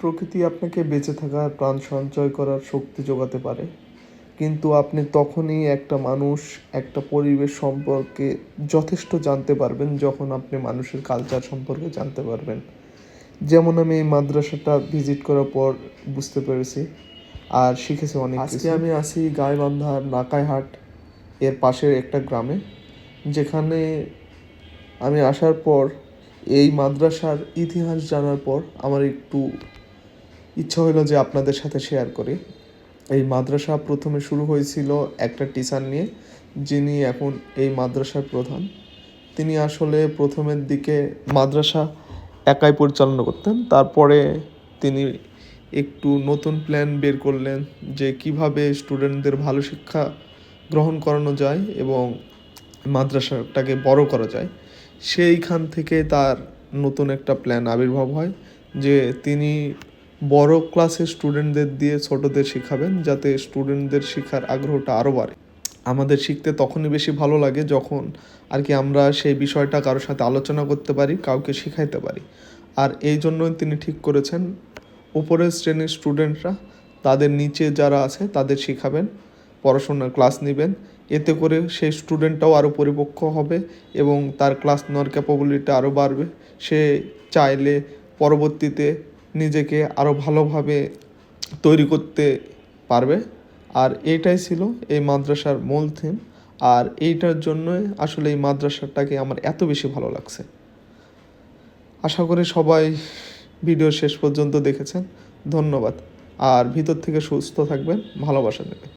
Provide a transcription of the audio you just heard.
প্রকৃতি আপনাকে বেঁচে থাকার প্রাণ সঞ্চয় করার শক্তি যোগাতে পারে। কিন্তু আপনি তখনই একটা মানুষ, একটা পরিবেশ সম্পর্কে যথেষ্ট জানতে পারবেন যখন আপনি মানুষের কালচার সম্পর্কে জানতে পারবেন। যেমন আমি এই মাদ্রাসাটা ভিজিট করার পর বুঝতে পেরেছি, আর শিখেছি অনেক আজকে আমি আসি গাইবান্ধার নাকাইহাট, এর পাশের একটা গ্রামে। যেখানে আমি আসার পর, এই মাদ্রাসার ইতিহাস জানার পর আমার একটু ইচ্ছা হলো যে আপনাদের সাথে শেয়ার করি। এই মাদ্রাসা প্রথমে শুরু হয়েছিল একটা টিচার নিয়ে, যিনি এখন এই মাদ্রাসার প্রধান। তিনি আসলে প্রথমের দিকে মাদ্রাসা একাই পরিচালনা করতেন। তারপরে তিনি একটু নতুন প্ল্যান বের করলেন যে কীভাবে স্টুডেন্টদের ভালো শিক্ষা গ্রহণ করানো যায় এবং মাদ্রাসাটাকে বড় করা যায়। সেইখান থেকে তার নতুন একটা প্ল্যান আবির্ভাব হয়, যে তিনি বড় ক্লাসের স্টুডেন্টদের দিয়ে ছোটদের শেখাবেন যাতে স্টুডেন্টদের শেখার আগ্রহটা আরও বাড়ে। আমাদের শিখতে তখনই বেশি ভালো লাগে যখন আর কি আমরা সেই বিষয়টা কারোর সাথে আলোচনা করতে পারি, কাউকে শেখাইতে পারি। আর এই জন্যই তিনি ঠিক করেছেন, উপরের শ্রেণির স্টুডেন্টরা তাদের নিচে যারা আছে তাদের শেখাবেন পড়াশোনার ক্লাস নেবেন। এতে করে সেই স্টুডেন্টটাও আরও পরিপক্ক হবে এবং তার ক্লাস নেওয়ার ক্যাপাবিলিটি আরও বাড়বে। সে চাইলে পরবর্তীতে নিজেকে আরও ভালোভাবে তৈরি করতে পারবে। আর এটাই ছিল এই মাদ্রাসার মূল থিম আর এইটার জন্যই আসলে এই মাদ্রাসাটাকে আমার এত বেশি ভালো লাগছে। আশা করি সবাই ভিডিও শেষ পর্যন্ত দেখেছেন। ধন্যবাদ। আর ভিতর থেকে সুস্থ থাকবেন, ভালোবাসা নেবেন